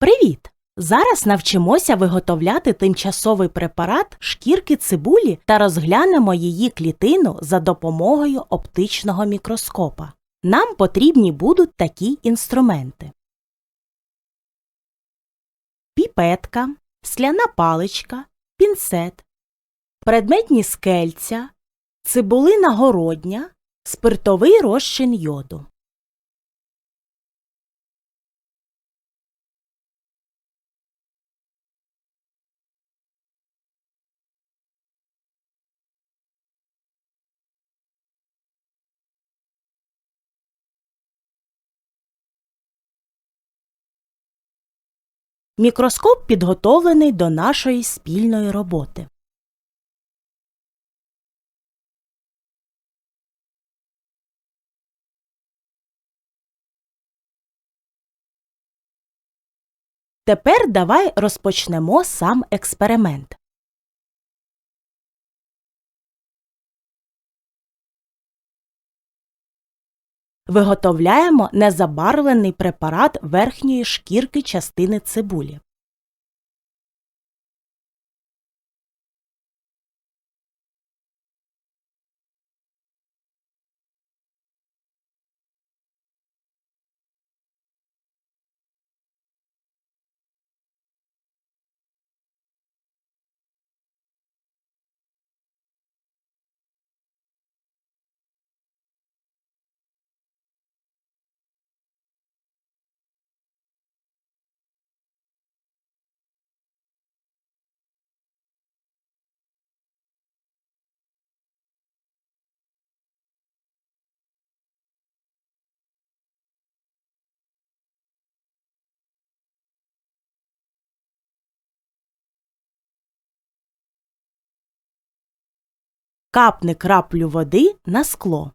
Привіт! Зараз навчимося виготовляти тимчасовий препарат шкірки цибулі та розглянемо її клітину за допомогою оптичного мікроскопа. Нам потрібні будуть такі інструменти. Піпетка, скляна паличка, пінцет, предметні скельця, цибулина городня, спиртовий розчин йоду. Мікроскоп підготовлений до нашої спільної роботи. Тепер давай розпочнемо сам експеримент. Виготовляємо незабарвлений препарат верхньої шкірки частини цибулі. Капни краплю води на скло.